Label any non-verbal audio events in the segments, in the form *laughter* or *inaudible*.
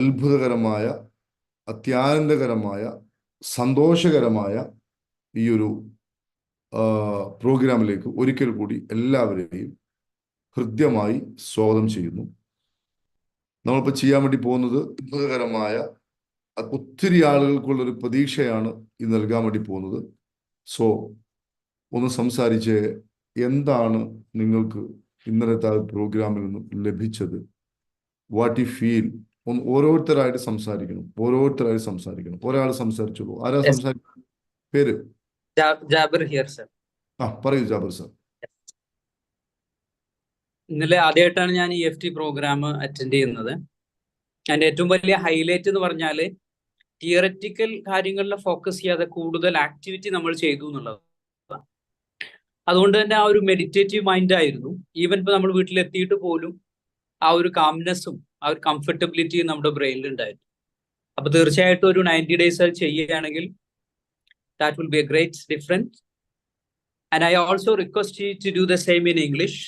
അത്ഭുതകരമായ അത്യാനന്ദകരമായ സന്തോഷകരമായ ഈ ഒരു പ്രോഗ്രാമിലേക്ക് ഒരിക്കൽ കൂടി എല്ലാവരെയും ഹൃദ്യമായി സ്വാഗതം ചെയ്യുന്നു. നമ്മളിപ്പോൾ ചെയ്യാൻ വേണ്ടി പോകുന്നത് അത്ഭുതകരമായ അത് ഒത്തിരി ആളുകൾക്കുള്ള ഒരു പ്രതീക്ഷയാണ് ഈ നൽകാൻ വേണ്ടി പോകുന്നത്. സോ ഒന്ന് സംസാരിച്ച് എന്താണ് നിങ്ങൾക്ക് ഇന്നലത്തെ ആ പ്രോഗ്രാമിൽ നിന്നും ലഭിച്ചത്? വാട്ട് യു ഫീൽ ഒന്ന് ഓരോരുത്തരായിട്ട് സംസാരിക്കണം. ഓരോരുത്തരായിട്ട് സംസാരിക്കണം. ഒരാൾ സംസാരിച്ചോളൂ ആരാ. സംസാരിക്കുന്നത് പേര്? Jabir here sir. ആ പറയൂ ജാബർ സർ. ഇന്നലെ ആദ്യമായിട്ടാണ് ഞാൻ E F T program attend ചെയ്യുന്നത്. അതിന്റെ ഏറ്റവും വലിയ ഹൈലൈറ്റ് എന്ന് പറഞ്ഞാൽ തിയററ്റിക്കൽ കാര്യങ്ങളിൽ ഫോക്കസ് ചെയ്യാതെ കൂടുതൽ ആക്ടിവിറ്റി നമ്മൾ ചെയ്തു എന്നുള്ളത്. അതുകൊണ്ട് തന്നെ ആ ഒരു മെഡിറ്റേറ്റീവ് മൈൻഡ് ആയിരുന്നു. ഈവൻ ഇപ്പൊ നമ്മൾ വീട്ടിലെത്തിയിട്ട് പോലും ആ ഒരു കാംനെസ്സും ആ ഒരു കംഫർട്ടബിലിറ്റിയും നമ്മുടെ ബ്രെയിനിൽ ഉണ്ടായിരുന്നു അപ്പൊ തീർച്ചയായിട്ടും ഒരു നയൻറ്റി ഡേയ്സ് അത് ചെയ്യുകയാണെങ്കിൽ that will be a great difference and I also request you to do the same in English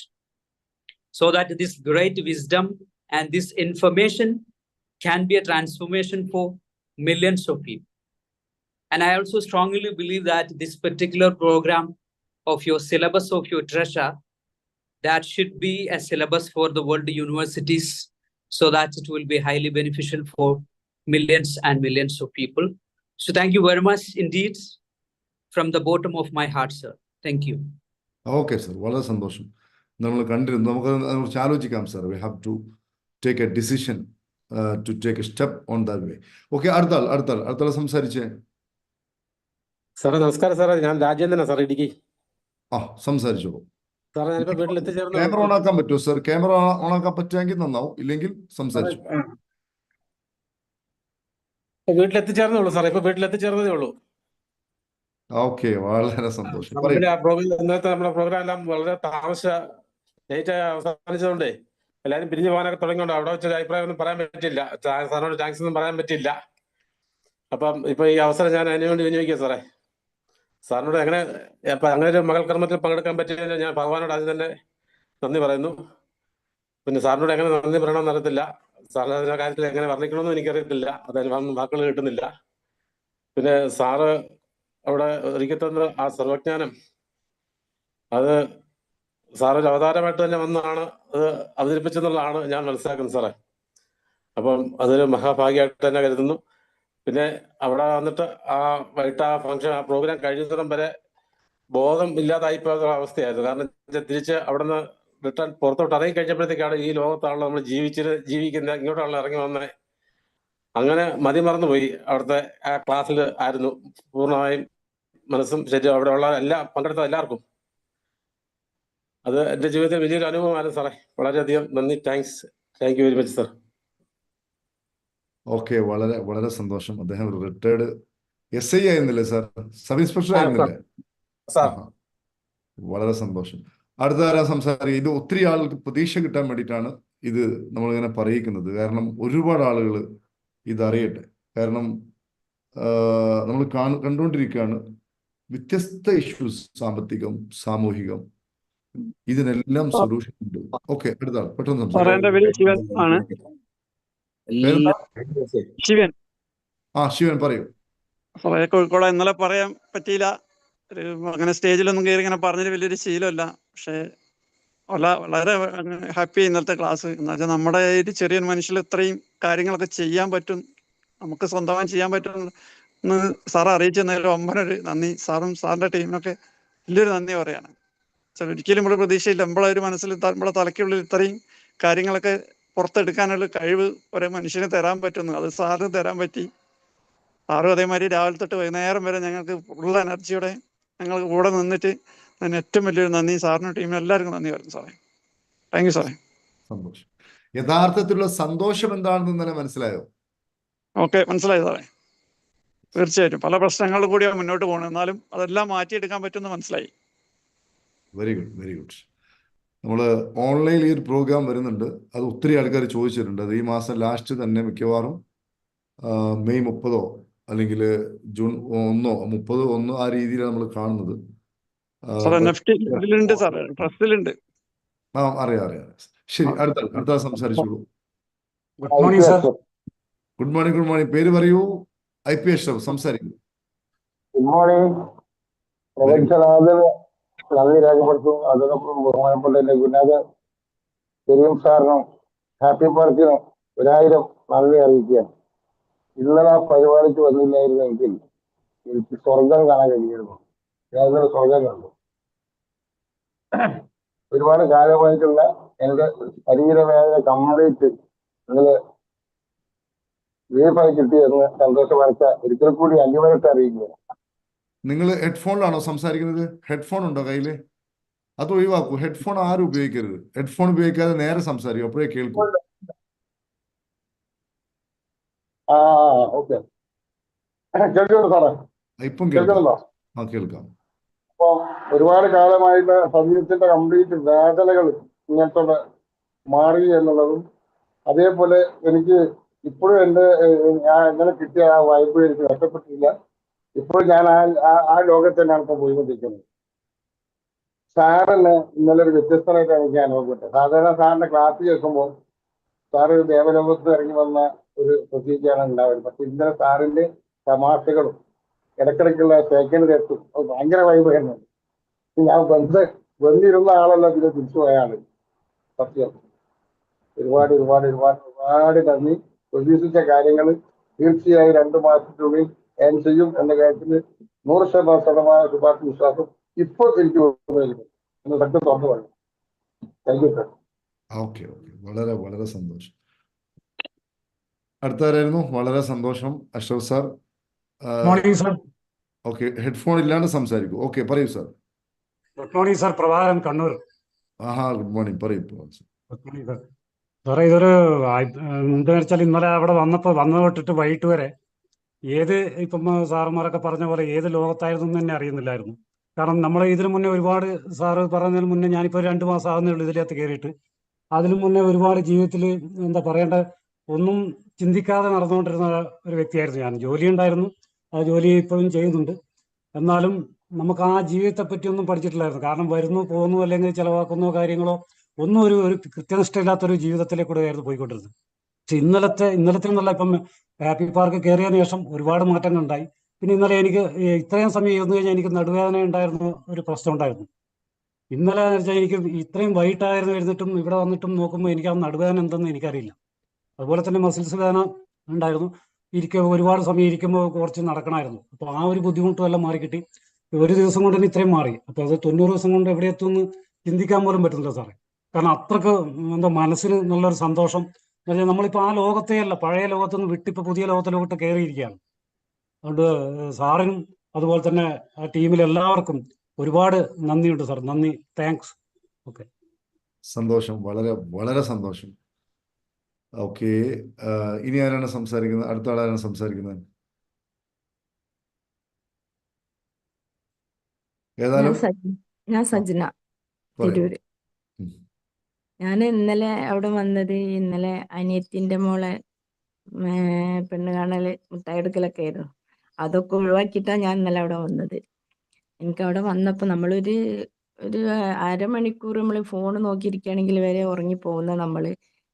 so that this great wisdom and this information can be a transformation for millions of people. And I also strongly believe that this particular program of your syllabus of your treasure, that should be a syllabus for the world universities so that it will be highly beneficial for millions and millions of people. So thank you very much indeed from the bottom of my heart, sir. Thank you. Okay sir വളരെ സന്തോഷം. നമ്മൾ കണ്ടിരുന്നു. നമുക്ക് അതിനെക്കുറിച്ച് ആലോചിക്കാം sir we have to take a decision to take a step on that way okay അടുത്താൾ അടുത്താൾ അടുത്താൾ സംസാരിച്ചേ. സാറേ നമസ്കാരം സാറേ ഞാൻ രാജേന്ദ്രനാണ് സാർ ഇടുക്കി. ആ സംസാരിച്ചോളൂ. ക്യാമറ ഓൺ ആക്കാൻ പറ്റുമോ സർ? ക്യാമറ ഓൺ ആക്കാൻ പറ്റുമെങ്കിൽ നന്നാവും ഇല്ലെങ്കിൽ സംസാരിച്ചു. വീട്ടിലെത്തിച്ചേർന്നേ ഉള്ളൂ ഇപ്പൊ വീട്ടിലെത്തിച്ചേർന്നതേ ഉള്ളൂ. ഓക്കെ വളരെ സന്തോഷം. നമ്മുടെ പ്രോഗ്രാം ഇന്നത്തെ നമ്മുടെ പ്രോഗ്രാം എല്ലാം വളരെ താമസ ലേറ്റ് അവസാനിച്ചതുകൊണ്ടേ എല്ലാവരും പിരിഞ്ഞു പോകാനൊക്കെ തുടങ്ങിയോണ്ട് അവിടെ വെച്ചൊരു അഭിപ്രായം ഒന്നും പറയാൻ പറ്റില്ല. സാറിനോട് താങ്ക്സ് ഒന്നും പറയാൻ പറ്റില്ല. അപ്പം ഇപ്പൊ ഈ അവസരം ഞാൻ അതിനു വേണ്ടി വിനിയോഗിക്കുക സാറേ. സാറിനോട് അങ്ങനെ അങ്ങനെ ഒരു മകൾ കർമ്മത്തിൽ പങ്കെടുക്കാൻ പറ്റിയതിന് ഞാൻ ഭഗവാനോട് ആദ്യം തന്നെ നന്ദി പറയുന്നു. പിന്നെ സാറിനോട് എങ്ങനെ നന്ദി പറയണമെന്ന് അറിയത്തില്ല. സാറിന് അതിന്റെ കാര്യത്തിൽ എങ്ങനെ വർണിക്കണമെന്നും എനിക്കറിയത്തില്ല. അതിന് വാ- വാക്കുകൾ കിട്ടുന്നില്ല. പിന്നെ സാറ് അവിടെ ഒരുക്കി തന്ന ആ സർവജ്ഞാനം അത് സാറൊരു അവതാരമായിട്ട് തന്നെ വന്നാണ് അത് അവതരിപ്പിച്ചെന്നുള്ളതാണ് ഞാൻ മനസ്സിലാക്കുന്നത് സാറേ. അപ്പം അതൊരു മഹാഭാഗ്യമായിട്ട് തന്നെ കരുതുന്നു. പിന്നെ അവിടെ വന്നിട്ട് ആ വൈകിട്ട് ആ ഫംഗ്ഷൻ ആ പ്രോഗ്രാം കഴിയുന്നിടം വരെ ബോധം ഇല്ലാതായി പോയ അവസ്ഥയായിരുന്നു. കാരണം തിരിച്ച് അവിടെ നിന്ന് റിട്ടേൺ പുറത്തോട്ട് ഇറങ്ങി കഴിഞ്ഞപ്പോഴത്തേക്കാണ് ഈ ലോകത്താണല്ലോ നമ്മൾ ജീവിച്ചിട്ട് ജീവിക്കുന്ന ഇങ്ങോട്ടാണല്ലോ ഇറങ്ങി വന്നത് അങ്ങനെ മതി പോയി അവിടുത്തെ ആ ക്ലാസ്സിൽ ആയിരുന്നു. പൂർണമായും മനസ്സും ശരീരം അവിടെ ഉള്ള എല്ലാ പങ്കെടുത്ത എല്ലാവർക്കും. അത് എന്റെ ജീവിതത്തിൽ വലിയൊരു അനുഭവമായിരുന്നു സാറേ. വളരെയധികം നന്ദി. Thanks thank you very much sir okay വളരെ വളരെ സന്തോഷം. അദ്ദേഹം ഒരു റിട്ടയർഡ് എസ് ഐ ആയിരുന്നില്ലേ സാർ? സബ് ഇൻസ്പെക്ടർ ആയിരുന്നില്ലേ? വളരെ സന്തോഷം. അടുത്ത ആരാ സംസാരിക്കുക? ഇത് ഒത്തിരി ആളുകൾക്ക് പ്രതീക്ഷ കിട്ടാൻ വേണ്ടിയിട്ടാണ് ഇത് നമ്മളിങ്ങനെ പറയിക്കുന്നത് കാരണം ഒരുപാട് ആളുകൾ ഇതറിയട്ടെ. കാരണം നമ്മൾ കാണു കണ്ടുകൊണ്ടിരിക്കുകയാണ് വ്യത്യസ്ത ഇഷ്യൂസ് സാമ്പത്തികം സാമൂഹികം. ഇതിനെല്ലാം സൊല്യൂഷൻ ഉണ്ട്. ഓക്കെ അടുത്ത ആൾ. പെട്ടെന്ന് സംസാരിക്കാം. ശിവൻ. ആ ശിവൻ പറയൂ. സാറേ കോഴിക്കോട് ഇന്നലെ പറയാൻ പറ്റിയില്ല. ഒരു അങ്ങനെ സ്റ്റേജിലൊന്നും കയറി ഇങ്ങനെ പറഞ്ഞൊരു വലിയൊരു ശീലമല്ല. പക്ഷേ വളരെ ഹാപ്പി ഇന്നത്തെ ക്ലാസ്. എന്ന് വെച്ചാൽ നമ്മുടെ ഒരു ചെറിയൊരു മനുഷ്യൽ ഇത്രയും കാര്യങ്ങളൊക്കെ ചെയ്യാൻ പറ്റും. നമുക്ക് സ്വന്തമായി ചെയ്യാൻ പറ്റും എന്ന് സാർ അറിയിച്ചു തന്നതിൽ ഒമ്പനൊരു നന്ദി. സാറും സാറിന്റെ ടീമിനൊക്കെ വലിയൊരു നന്ദി പറയാണ് സാർ ഒരിക്കലും ഇവിടെ പ്രതീക്ഷയില്ല. നമ്മളെ ഒരു മനസ്സിൽ നമ്മളെ തലയ്ക്കുള്ളിൽ ഇത്രയും കാര്യങ്ങളൊക്കെ പുറത്തെടുക്കാനുള്ള കഴിവ് ഒരു മനുഷ്യന് തരാൻ പറ്റുന്നു. അത് സാറിന് തരാൻ പറ്റി. സാറും അതേമാതിരി രാവിലെ തൊട്ട് വൈകുന്നേരം വരെ ഞങ്ങൾക്ക് ഫുൾ എനർജിയോടെ ഞങ്ങൾ കൂടെ നിന്നിട്ട് അതിന് ഏറ്റവും വലിയൊരു നന്ദി. സാറിനും ടീമിനും എല്ലാവർക്കും നന്ദി പറഞ്ഞു സാറേ. താങ്ക് യു സാറേ. സന്തോഷം. യഥാർത്ഥത്തിലുള്ള സന്തോഷം എന്താണെന്ന് ഇന്നലെ മനസ്സിലായോ? ഓക്കെ മനസ്സിലായി സാറേ. തീർച്ചയായിട്ടും. പല പ്രശ്നങ്ങളിൽ കൂടിയാണ് മുന്നോട്ട് പോകണം എന്നാലും അതെല്ലാം മാറ്റിയെടുക്കാൻ പറ്റുമെന്ന് മനസ്സിലായി. വെരി ഗുഡ് വെരി ഗുഡ് നമ്മൾ ഓൺലൈനിൽ ഈ ഒരു പ്രോഗ്രാം വരുന്നുണ്ട്. അത് ഒത്തിരി ആൾക്കാർ ചോദിച്ചിട്ടുണ്ട്. അത് ഈ മാസം ലാസ്റ്റ് തന്നെ മിക്കവാറും മെയ് മുപ്പതോ അല്ലെങ്കിൽ ജൂൺ ഒന്നോ മുപ്പതോ ഒന്നോ ആ രീതിയിലാണ് നമ്മൾ കാണുന്നത്. ആ, അറിയാം അറിയാം. ശരി അടുത്ത അടുത്ത സംസാരിച്ചോളൂ. Good morning sir good morning good morning പേര് പറയൂ. ഐ പി എസ് സംസാരിക്കും. ഗുഡ് മോർണിംഗ് നന്ദി രേഖപ്പെടുത്തും അതിനൊപ്പം ബഹുമാനപ്പെട്ട എന്റെ ഗുരുനാഥ കരീം സാറിനും ഹാപ്പി പാർക്കിനും ഒരായിരം നന്ദി അറിയിക്കുകയാണ്. ഇന്നലെ പരിപാടിക്ക് വന്നില്ലായിരുന്നെങ്കിൽ എനിക്ക് സ്വർഗം കാണാൻ കഴിയുമായിരുന്നു ഞാൻ ഇന്നലെ സ്വർഗം കണ്ടു. ഒരുപാട് കാലമായിട്ടുള്ള എന്റെ ശരീരവേദന കംപ്ലീറ്റ് ഇന്നലെ ലീഫായി കിട്ടിയെന്ന് സന്തോഷം വാർത്ത ഒരിക്കൽ കൂടി അന്യമനത്തെ അറിയിക്കുക നിങ്ങൾ ഹെഡ്ഫോണിലാണോ സംസാരിക്കുന്നത്? ഹെഡ്ഫോൺ ഉണ്ടോ കയ്യിൽ അത് ഒഴിവാക്കൂ. ഹെഡ്ഫോൺ ആരും ഉപയോഗിക്കരുത്. ഹെഡ്ഫോൺ ഉപയോഗിക്കാതെ നേരെ സംസാരിക്കും. അപ്പോഴേ കേൾക്കൂ. ഇപ്പം കേൾക്കാം. കേൾക്കാം. അപ്പൊ ഒരുപാട് കാലമായിട്ട് സമീപത്തിന്റെ കംപ്ലീറ്റ് വേദനകൾ ഇങ്ങനത്തെ മാറി എന്നുള്ളതും അതേപോലെ എനിക്ക് ഇപ്പോഴും എന്റെ ഞാൻ എങ്ങനെ കിട്ടിയ ആ വായ്പ എനിക്ക് നഷ്ടപ്പെട്ടില്ല ഇപ്പോഴും ഞാൻ ആ ആ- ലോകത്ത് തന്നെയാണ് ഇപ്പൊ പോയിക്കൊണ്ടിരിക്കുന്നത് സാറിന് ഇന്നലെ ഒരു വ്യത്യസ്തമായിട്ടാണ് എനിക്ക് അനുഭവപ്പെട്ടത് സാധാരണ സാറിന്റെ ക്ലാസ് കേൾക്കുമ്പോൾ സാർ ഒരു ദേവലോകത്ത് ഇറങ്ങി വന്ന ഒരു പ്രൊസീജിയാണ് ഉണ്ടാവുന്നത് പക്ഷെ ഇന്നലെ സാറിന്റെ തമാശകളും ഇടക്കിടയ്ക്കുള്ള സെക്കൻഡ് തെറ്റും അത് ഭയങ്കര വൈബായിരുന്നു ഞാൻ ബന്ധ ബന്ധിരുന്ന ആളല്ല പിന്നെ തിരിച്ചു പോയ സത്യം. ഒരുപാട് ഒരുപാട് ഒരുപാട് ഒരുപാട് നന്ദി. പ്രതീക്ഷിച്ച കാര്യങ്ങൾ തീർച്ചയായും രണ്ടു മാസത്തിനുള്ളിൽ ഞാൻ ചെയ്യും എന്ന കാര്യത്തിൽ നൂറ് ശതമാനം ശുഭാപ്തി വിശ്വാസം ഇപ്പോൾ എനിക്ക് എന്ന് സത്യം തുറന്നു പറഞ്ഞു thank you sir okay okay വളരെ വളരെ സന്തോഷം. അടുത്തവരായിരുന്നു വളരെ സന്തോഷം. Ashraf sir. Morning sir okay headphone ഇല്ലാണ്ട് സംസാരിക്കൂ. ഓക്കെ പറയൂ sir good morning sir Prabhakaran Kannur. ആഹാ ഗുഡ് മോർണിംഗ് പറയൂ. ഗുഡ് മോർണിംഗ് സാർ സാറേ ഇതൊരു എന്താ വെച്ചാൽ ഇന്നലെ അവിടെ വന്നപ്പോൾ വന്നു തൊട്ടിട്ട് വൈകിട്ട് വരെ ഏത് ഇപ്പം സാറുമാരൊക്കെ പറഞ്ഞ പോലെ ഏത് ലോകത്തായിരുന്നു എന്ന് തന്നെ അറിയുന്നില്ലായിരുന്നു. കാരണം നമ്മൾ ഇതിനു മുന്നേ ഒരുപാട് സാറ് പറഞ്ഞതിന് മുന്നേ ഞാനിപ്പോൾ രണ്ട് മാസം ആകുന്നേ ഉള്ളൂ ഇതിലകത്ത് കയറിയിട്ട് അതിനു മുന്നേ ഒരുപാട് ജീവിതത്തിൽ എന്താ പറയേണ്ട? ഒന്നും ചിന്തിക്കാതെ നടന്നുകൊണ്ടിരുന്ന ഒരു വ്യക്തിയായിരുന്നു ഞാൻ. ജോലി ഉണ്ടായിരുന്നു. ആ ജോലി ഇപ്പോഴും ചെയ്യുന്നുണ്ട്. എന്നാലും നമുക്ക് ആ ജീവിതത്തെ പറ്റി ഒന്നും പഠിച്ചിട്ടില്ലായിരുന്നു. കാരണം വരുന്നു പോകുന്നു അല്ലെങ്കിൽ ചിലവാക്കുന്നോ കാര്യങ്ങളോ ഒന്നും ഒരു ഒരു കൃത്യനിഷ്ഠയില്ലാത്തൊരു ജീവിതത്തിലേക്കൂടെ ആയിരുന്നു പോയിക്കൊണ്ടിരുന്നത്. ഇന്നലത്തെ ഇന്നലത്തെ എന്നല്ല ഇപ്പം ഹാപ്പി പാർക്ക് കയറിയതിനു ശേഷം ഒരുപാട് മാറ്റങ്ങൾ ഉണ്ടായി. പിന്നെ ഇന്നലെ എനിക്ക് ഇത്രയും സമയം ഇരുന്ന് കഴിഞ്ഞാൽ എനിക്ക് നടുവേദന ഉണ്ടായിരുന്ന ഒരു പ്രശ്നം ഉണ്ടായിരുന്നു. ഇന്നലെ എന്ന് വെച്ചാൽ എനിക്ക് ഇത്രയും വൈകിട്ടായിരുന്നു എഴുന്നിട്ടും ഇവിടെ വന്നിട്ടും നോക്കുമ്പോൾ എനിക്ക് ആ നടുവേദന എന്തെന്ന് എനിക്കറിയില്ല. അതുപോലെ തന്നെ മസിൽസ് വേദന ഉണ്ടായിരുന്നു. ഇരിക്കുക ഒരുപാട് സമയം ഇരിക്കുമ്പോൾ കുറച്ച് നടക്കണമായിരുന്നു. അപ്പോൾ ആ ഒരു ബുദ്ധിമുട്ടും എല്ലാം മാറിക്കിട്ടി. ഒരു ദിവസം കൊണ്ട് തന്നെ ഇത്രയും മാറി. അപ്പോൾ അത് തൊണ്ണൂറ് ദിവസം കൊണ്ട് എവിടെ എത്തുമെന്ന് ചിന്തിക്കാൻ പോലും പറ്റുന്നില്ല സാറേ. കാരണം അത്രയ്ക്ക് എന്താ മനസ്സിന് നല്ലൊരു സന്തോഷം വെച്ചാൽ നമ്മളിപ്പോൾ ആ ലോകത്തെ അല്ല പഴയ ലോകത്തു നിന്ന് വിട്ടിപ്പോൾ പുതിയ ലോകത്തിലോട്ട് കയറിയിരിക്കുകയാണ് അതുകൊണ്ട് സാറിനും അതുപോലെ തന്നെ ആ ടീമിലെല്ലാവർക്കും ഒരുപാട് നന്ദിയുണ്ട് സാർ. നന്ദി താങ്ക്സ്. ഓക്കെ. സന്തോഷം. വളരെ വളരെ സന്തോഷം. ഓക്കെ ഇനി ആരാണ് സംസാരിക്കുന്നത്? അടുത്ത ആളാരാണ് സംസാരിക്കുന്നത്? ഞാൻ ഏതായാലും ഞാൻ സജ്ന തിരൂര്. ഞാൻ ഇന്നലെ അവിടെ വന്നത് ഇന്നലെ അനിയത്തിന്റെ മോളെ പെണ്ണ് കാണൽ മുട്ടായി എടുക്കലൊക്കെ ആയിരുന്നു. അതൊക്കെ ഒഴിവാക്കിയിട്ടാണ് ഞാൻ ഇന്നലെ അവിടെ വന്നത്. എനിക്ക് അവിടെ വന്നപ്പോൾ നമ്മളൊരു ഒരു അരമണിക്കൂർ നമ്മൾ ഫോൺ നോക്കിയിരിക്കുകയാണെങ്കിൽ വരെ ഉറങ്ങിപ്പോകുന്ന നമ്മൾ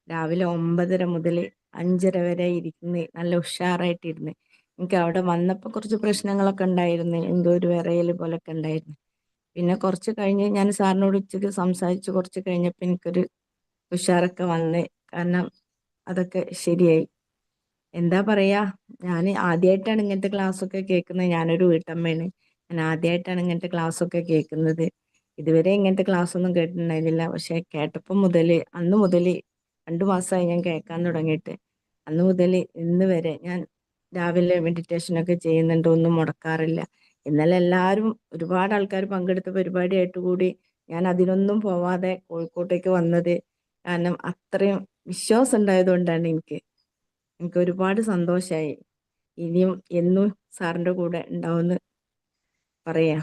രാവിലെ ഒമ്പതര മുതൽ അഞ്ചര വരെ ഇരിക്കുന്ന നല്ല ഉഷാറായിട്ടിരുന്ന്. എനിക്ക് അവിടെ വന്നപ്പോൾ കുറച്ച് പ്രശ്നങ്ങളൊക്കെ ഉണ്ടായിരുന്നു. എന്തോ ഒരു വിറയൽ പോലൊക്കെ ഉണ്ടായിരുന്നു. പിന്നെ കുറച്ച് കഴിഞ്ഞ് ഞാൻ സാറിനോട് ഉച്ചയ്ക്ക് സംസാരിച്ച് കുറച്ച് കഴിഞ്ഞപ്പോൾ എനിക്കൊരു ഉഷാറൊക്കെ വന്ന്. കാരണം അതൊക്കെ ശരിയായി. എന്താ പറയാ ഞാൻ ആദ്യമായിട്ടാണ് ഇങ്ങനത്തെ ക്ലാസ് ഒക്കെ കേൾക്കുന്നത്. ഞാനൊരു വീട്ടമ്മയാണ്. ഞാൻ ആദ്യമായിട്ടാണ് ഇങ്ങനത്തെ ക്ലാസ് ഒക്കെ കേൾക്കുന്നത്. ഇതുവരെ ഇങ്ങനത്തെ ക്ലാസ് ഒന്നും കേട്ടിട്ടുണ്ടായിരുന്നില്ല. പക്ഷെ കേട്ടപ്പം മുതൽ അന്ന് മുതൽ രണ്ടു മാസമായി ഞാൻ കേൾക്കാൻ തുടങ്ങിയിട്ട്. അന്ന് മുതൽ ഇന്ന് വരെ ഞാൻ രാവിലെ മെഡിറ്റേഷൻ ഒക്കെ ചെയ്യുന്നുണ്ട് ഒന്നും മുടക്കാറില്ല. ഇന്നലെ എല്ലാവരും ഒരുപാട് ആൾക്കാർ പങ്കെടുത്ത പരിപാടിയായിട്ട് കൂടി ഞാൻ അതിനൊന്നും പോവാതെ കോഴിക്കോട്ടേക്ക് വന്നത് കാരണം അത്രയും വിശ്വാസം ഉണ്ടായതുകൊണ്ടാണ് എനിക്ക്. എനിക്ക് ഒരുപാട് സന്തോഷമായി ഇനിയും എന്നും സാറിന്റെ കൂടെ ഉണ്ടാവുമെന്ന് പറയാം.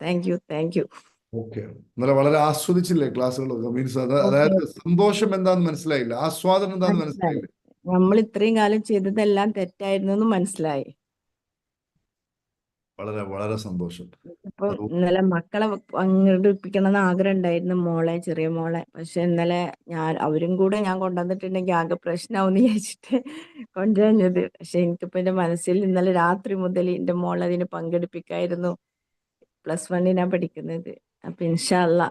Thank you thank you. Okay. ഇന്നലെ വളരെ ആസ്വദിച്ചില്ലേ ക്ലാസ്സുകളൊക്കെ? മീൻസ് അത് അതായത് സന്തോഷം എന്താന്ന് മനസ്സിലായില്ല. ആസ്വാദനം എന്താന്ന് മനസ്സിലായി. മനസ്സിലായില്ല? നമ്മൾ ഇത്രയും കാലം ചെയ്തതെല്ലാം തെറ്റായിരുന്നു എന്ന് മനസ്സിലായി. വളരെ വളരെ സന്തോഷം. ഇപ്പൊ ഇന്നലെ മക്കളെ പങ്കെടുപ്പിക്കണം എന്ന് ആഗ്രഹം ഉണ്ടായിരുന്നു മോളെ ചെറിയ മോളെ. പക്ഷെ ഇന്നലെ ഞാൻ അവരും കൂടെ ഞാൻ കൊണ്ടുവന്നിട്ടുണ്ടെങ്കിൽ ആകെ പ്രശ്നമാവും വിചാരിച്ചിട്ട് കൊണ്ടുവന്നത്. പക്ഷെ എനിക്കിപ്പോ എന്റെ മനസ്സിൽ ഇന്നലെ രാത്രി മുതൽ എന്റെ മോളെ അതിന് പങ്കെടുപ്പിക്കായിരുന്നു. പ്ലസ് വണ്ണിനാ പഠിക്കുന്നത്. അപ്പൊ ഇൻഷാല്ല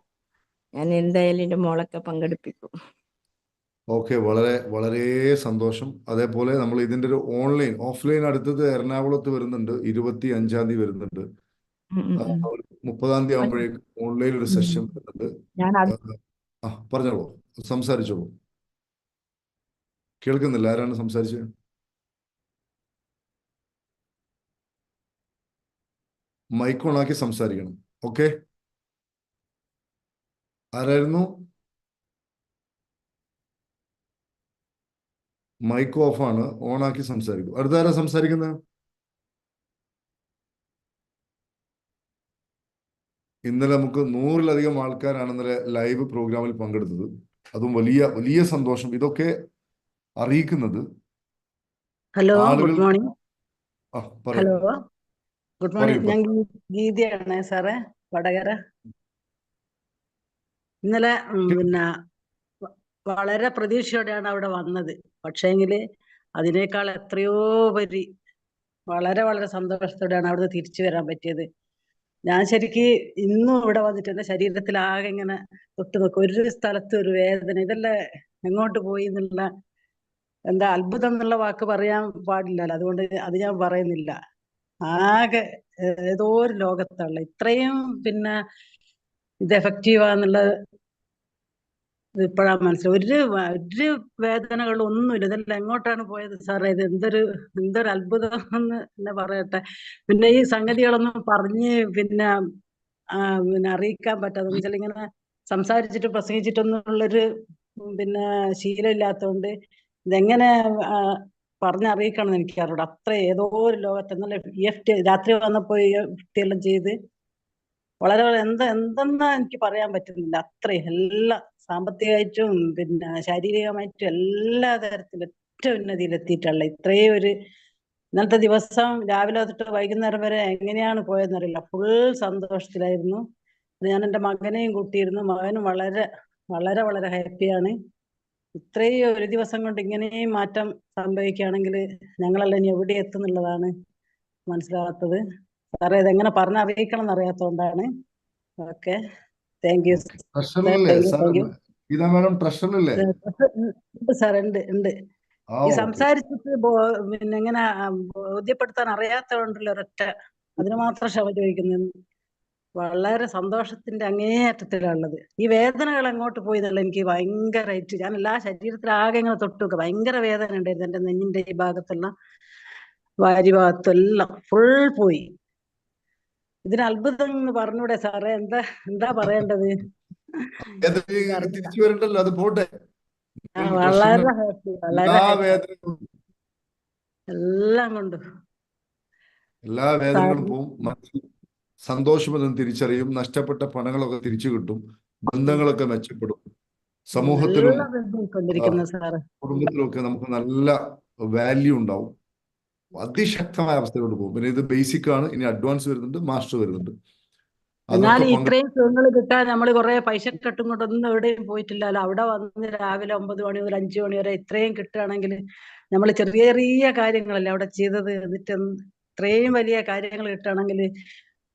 ഞാൻ എന്തായാലും എന്റെ മോളൊക്കെ പങ്കെടുപ്പിക്കും. ഓക്കെ വളരെ വളരെ സന്തോഷം. അതേപോലെ നമ്മൾ ഇതിന്റെ ഒരു ഓൺലൈൻ ഓഫ്ലൈൻ അടുത്തത് എറണാകുളത്ത് വരുന്നുണ്ട് ഇരുപത്തി അഞ്ചാം തീയതി വരുന്നുണ്ട്. മുപ്പതാം തീയതി ആകുമ്പോഴേക്കും ഓൺലൈൻ ഒരു സെഷൻ വരുന്നുണ്ട്. ആ പറഞ്ഞോളൂ സംസാരിച്ചോളൂ. കേൾക്കുന്നില്ല ആരാണ് സംസാരിച്ചത് മൈക്ക് ഓണാക്കി സംസാരിക്കണം ഓക്കെ? ആരായിരുന്നു? മൈക്ക് ഓഫ് ആണ്. ഓണാക്കി സംസാരിക്കും. അടുത്ത ആരാ സംസാരിക്കുന്നത് ഇന്നലെ നമുക്ക് നൂറിലധികം ആൾക്കാരാണ് ഇന്നലെ ലൈവ് പ്രോഗ്രാമിൽ പങ്കെടുത്തത്. അതും വലിയ വലിയ സന്തോഷം. ഇതൊക്കെ അറിയിക്കുന്നത് hello good morning hello good morning ഞാൻ ഗീതയാണ് സാറേ വടകര. ഇന്നലെ പിന്നെ വളരെ പ്രതീക്ഷയോടെയാണ് അവിടെ വന്നത്. പക്ഷേങ്കിൽ അതിനേക്കാൾ എത്രയോ പരി വളരെ വളരെ സന്തോഷത്തോടെയാണ് അവിടെ തിരിച്ചു വരാൻ പറ്റിയത്. ഞാൻ ശരിക്ക് ഇന്നും ഇവിടെ വന്നിട്ട് എന്റെ ശരീരത്തിൽ ആകെ ഇങ്ങനെ തൊട്ട് നോക്കും. ഒരു സ്ഥലത്ത് ഒരു വേദന. ഇതെല്ലാം എങ്ങോട്ട് പോയി എന്നുള്ള എന്താ അത്ഭുതം എന്നുള്ള വാക്ക് പറയാൻ പാടില്ലല്ലോ. അതുകൊണ്ട് അത് ഞാൻ പറയുന്നില്ല. ആകെ ഏതോ ഒരു ലോകത്തുള്ള ഇത്രയും പിന്നെ ഇത് എഫക്റ്റീവാന്നുള്ളത് ഇപ്പോഴാ മനസ്സിലായി ഒരു ഒരു വേദനകളും ഒന്നുമില്ല. ഇതെല്ലാം എങ്ങോട്ടാണ് പോയത് സാറേ? ഇത് എന്തൊരു എന്തൊരു അത്ഭുതം എന്ന് തന്നെ പറയട്ടെ. പിന്നെ ഈ സംഗതികളൊന്നും പറഞ്ഞ് പിന്നെ പിന്നെ അറിയിക്കാൻ പറ്റാതെ വെച്ചാൽ ഇങ്ങനെ സംസാരിച്ചിട്ട് പ്രസംഗിച്ചിട്ടൊന്നുള്ളൊരു പിന്നെ ശീലം ഇല്ലാത്തതുകൊണ്ട് ഇതെങ്ങനെ പറഞ്ഞറിയിക്കണം എനിക്ക് അറിയില്ല അത്ര ഏതോ ഒരു ലോകത്ത് ഇന്നലെ ഇ രാത്രി വന്നപ്പോ ഇ എല്ലാം ചെയ്ത് വളരെ വളരെ എന്താ എന്തെന്നാ എനിക്ക് പറയാൻ പറ്റുന്നില്ല. അത്രയും എല്ലാ സാമ്പത്തികമായിട്ടും പിന്നെ ശാരീരികമായിട്ടും എല്ലാ തരത്തിലും ഏറ്റവും ഉന്നതിയിലെത്തിയിട്ടുള്ള ഇത്രയും ഒരു ഇന്നത്തെ ദിവസം രാവിലെ തൊട്ട് വൈകുന്നേരം വരെ എങ്ങനെയാണ് പോയതെന്നറിയില്ല. ഫുൾ സന്തോഷത്തിലായിരുന്നു. ഞാൻ എന്റെ മകനെയും കൂട്ടിയിരുന്നു. മകനും വളരെ വളരെ വളരെ ഹാപ്പിയാണ് ഇത്രയും ഒരു ദിവസം കൊണ്ട് ഇങ്ങനെയും മാറ്റം സംഭവിക്കുകയാണെങ്കിൽ ഞങ്ങളെല്ലാം ഇനി എവിടെ എത്തുന്നുള്ളതാണ് മനസ്സിലാകാത്തത് സാറേ ഇതെങ്ങനെ പറഞ്ഞറിയിക്കണം എന്നറിയാത്തതുകൊണ്ടാണ് ഓക്കെ. താങ്ക് യു ട്രഷറിലല്ലേ ഗീത മാഡം ട്രഷറിലല്ലേ സാർ ഉണ്ട് ഉണ്ട് ഈ സംസാരിച്ചിട്ട് പിന്നെ എങ്ങനെ ബോധ്യപ്പെടുത്താൻ അറിയാത്തതുകൊണ്ടല്ലോ ഒരൊറ്റ അതിന് മാത്രം ക്ഷമ ചോദിക്കുന്നു. വളരെ സന്തോഷത്തിന്റെ അങ്ങേയറ്റത്തിലുള്ളത്. ഈ വേദനകൾ എങ്ങോട്ട് പോയി എന്നുള്ള എനിക്ക് ഭയങ്കരമായിട്ട് ഞാൻ എല്ലാ ശരീരത്തിലാകെ ഇങ്ങനെ തൊട്ടു നോക്കുക ഭയങ്കര വേദന ഉണ്ടായിരുന്നു. എന്റെ നെഞ്ഞിന്റെ ഈ ഭാഗത്തുള്ള വാരി ഭാഗത്തെല്ലാം ഫുൾ പോയി. ഇതിന് അത്ഭുതം എന്ന് പറഞ്ഞൂടെ സാറേ. എന്താ എന്താ പറയേണ്ടത്? തിരിച്ചു വരണ്ടല്ലോ? അത് പോട്ടെ. വളരെ ഹാപ്പി വളരെ എല്ലാ കൊണ്ടും. എല്ലാ വേദനകളും പോവും. മനസ്സിൽ സന്തോഷമെന്ന് തിരിച്ചറിയും. നഷ്ടപ്പെട്ട പണങ്ങളൊക്കെ തിരിച്ചു കിട്ടും. ബന്ധങ്ങളൊക്കെ മെച്ചപ്പെടും. സമൂഹത്തിലും കുടുംബത്തിലും ഒക്കെ നമുക്ക് നല്ല വാല്യൂ ഉണ്ടാവും. അതിശക്തമായ അവസ്ഥയിലോട്ട് പോകും. പിന്നെ ഇത് ബേസിക് ആണ്. ഇനി അഡ്വാൻസ് വരുന്നുണ്ട് മാസ്റ്റർ വരുന്നുണ്ട്. എന്നാൽ ഇത്രയും സുഖങ്ങൾ കിട്ടാൻ നമ്മൾ കുറെ പൈസ കെട്ടും കൊണ്ടൊന്നും എവിടെയും പോയിട്ടില്ലല്ലോ. അവിടെ വന്ന് രാവിലെ ഒമ്പത് മണി മുതൽ അഞ്ചു മണി വരെ ഇത്രയും കിട്ടുകയാണെങ്കിൽ നമ്മൾ ചെറിയ ചെറിയ കാര്യങ്ങളല്ലേ അവിടെ ചെയ്തത്. എന്നിട്ട് ഇത്രയും വലിയ കാര്യങ്ങൾ കിട്ടുകയാണെങ്കിൽ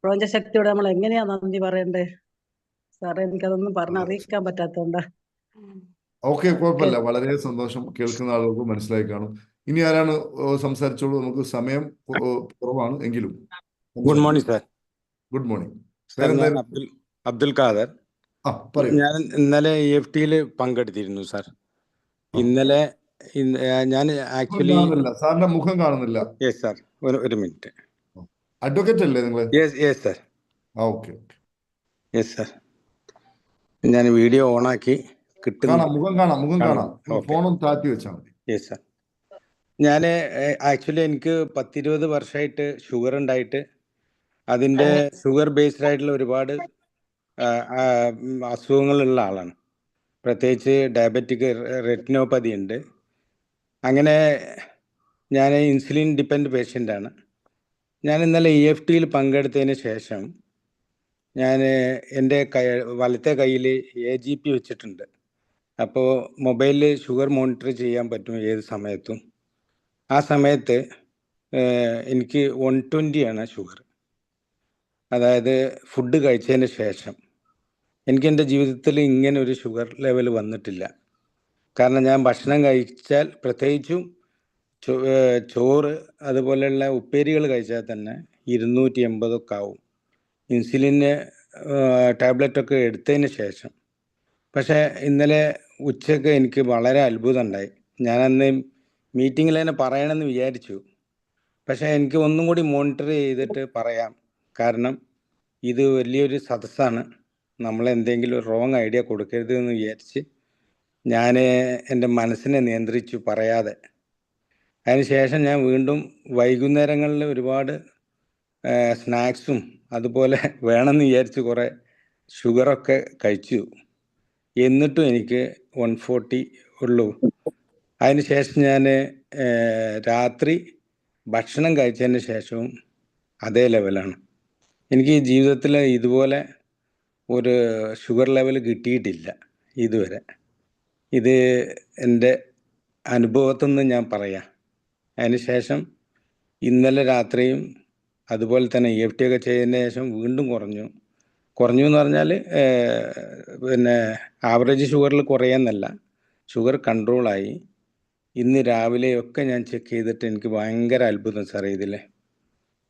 പ്രപഞ്ചശക്തിയോട് നമ്മൾ എങ്ങനെയാ നന്ദി പറയണ്ടേ? സാറേ എനിക്കതൊന്നും പറഞ്ഞറിയിക്കാൻ പറ്റാത്തോണ്ടാ ഓക്കെ കുഴപ്പമില്ല. വളരെ സന്തോഷം. കേൾക്കുന്ന ആളുകൾക്ക് മനസ്സിലായി കാണും. ഇനി ആരാണ് സംസാരിച്ചോളൂ. നമുക്ക് സമയം കുറവാണ് എങ്കിലും. Good morning sir good morning Abdul Khader. ഞാൻ ഇന്നലെ ഇ എഫ് ടിയിൽ പങ്കെടുത്തിരുന്നു സാർ ഇന്നലെ ഞാൻ ആക്ച്വലി സാറിന്റെ മുഖം കാണുന്നില്ല. യെസ് സാർ ഒരു ഒരു മിനിറ്റ് അഡ്വക്കേറ്റ് അല്ലേ നിങ്ങൾ yes yes sir okay yes sir ഞാൻ വീഡിയോ ഓണാക്കി കിട്ടുന്നു കാണാം മുഖം കാണാം മുഖം കാണാം. ഫോണും താഴ്ത്തി വെച്ചാൽ മതി. യെസ് സാർ ഞാൻ ആക്ച്വലി എനിക്ക് പത്തിരുപത് വർഷമായിട്ട് ഷുഗർ ഉണ്ടായിട്ട് അതിന്റെ ഷുഗർ ബേസ്ഡ് ആയിട്ടുള്ള ഒരുപാട് അസുഖങ്ങളുള്ള ആളാണ്. പ്രത്യേകിച്ച് ഡയബറ്റിക് റെറ്റിനോപ്പതി ഉണ്ട്. അങ്ങനെ ഞാൻ ഇൻസുലിൻ ഡിപ്പെൻഡ് പേഷ്യന്റ് ആണ് ഞാൻ ഇന്നലെ ഇ എഫ് ടിയിൽ പങ്കെടുത്തതിന് ശേഷം ഞാൻ എന്റെ കൈ വലത്തെ കയ്യിൽ എ ജി പി വെച്ചിട്ടുണ്ട്. അപ്പോൾ മൊബൈലിൽ ഷുഗർ മോണിറ്റർ ചെയ്യാൻ പറ്റും ഏത് സമയത്തും. ആ സമയത്ത് എനിക്ക് വൺ ആണ് ഷുഗർ അതായത് ഫുഡ് കഴിച്ചതിന് ശേഷം. എനിക്ക് എന്റെ ജീവിതത്തിൽ ഇങ്ങനെ ഒരു ഷുഗർ ലെവൽ വന്നിട്ടില്ല. കാരണം ഞാൻ ഭക്ഷണം കഴിച്ചാൽ പ്രത്യേകിച്ചും ചോറ് അതുപോലെയുള്ള ഉപ്പേരികൾ കഴിച്ചാൽ തന്നെ ഇരുന്നൂറ്റി എൺപതൊക്കെ ആവും. ഇൻസുലിന് ടാബ്ലറ്റ് ഒക്കെ എടുത്തതിന് ശേഷം. പക്ഷേ ഇന്നലെ ഉച്ചയ്ക്ക് എനിക്ക് വളരെ അത്ഭുതമുണ്ടായി അന്ന് മീറ്റിങ്ങിൽ തന്നെ പറയണമെന്ന് വിചാരിച്ചു. പക്ഷേ എനിക്ക് ഒന്നും കൂടി മോണിറ്റർ ചെയ്തിട്ട് പറയാം. കാരണം ഇത് വലിയൊരു സദസ്സാണ്. നമ്മൾ എന്തെങ്കിലും റോങ് ഐഡിയ കൊടുക്കരുത് എന്ന് വിചാരിച്ച് ഞാൻ എന്റെ മനസ്സിനെ നിയന്ത്രിച്ചു പറയാതെ. അതിനുശേഷം ഞാൻ വീണ്ടും വൈകുന്നേരങ്ങളിൽ ഒരുപാട് സ്നാക്സും അതുപോലെ വേണമെന്ന് വിചാരിച്ച് കുറേ ഷുഗറൊക്കെ കഴിച്ചു. എന്നിട്ടും എനിക്ക് വൺ ഫോർട്ടി ഉള്ളൂ. അതിനുശേഷം ഞാൻ രാത്രി ഭക്ഷണം കഴിച്ചതിന് ശേഷവും അതേ ലെവലാണ്. എനിക്ക് ജീവിതത്തിൽ ഇതുപോലെ ഒരു ഷുഗർ ലെവൽ കിട്ടിയിട്ടില്ല ഇതുവരെ. ഇത് എന്റെ അനുഭവത്തിൽ നിന്ന് ഞാൻ പറയാം. അതിനുശേഷം ഇന്നലെ രാത്രിയും അതുപോലെ തന്നെ ഇ എഫ് ടി ഒക്കെ ചെയ്തതിന് ശേഷം വീണ്ടും കുറഞ്ഞു. കുറഞ്ഞു എന്ന് പറഞ്ഞാൽ പിന്നെ ആവറേജ് ഷുഗറിൽ കുറയാന്നല്ല. ഷുഗർ കൺട്രോളായി. ഇന്ന് രാവിലെയൊക്കെ ഞാൻ ചെക്ക് ചെയ്തിട്ട് എനിക്ക് ഭയങ്കര അത്ഭുതം സാറേ ഇതിൽ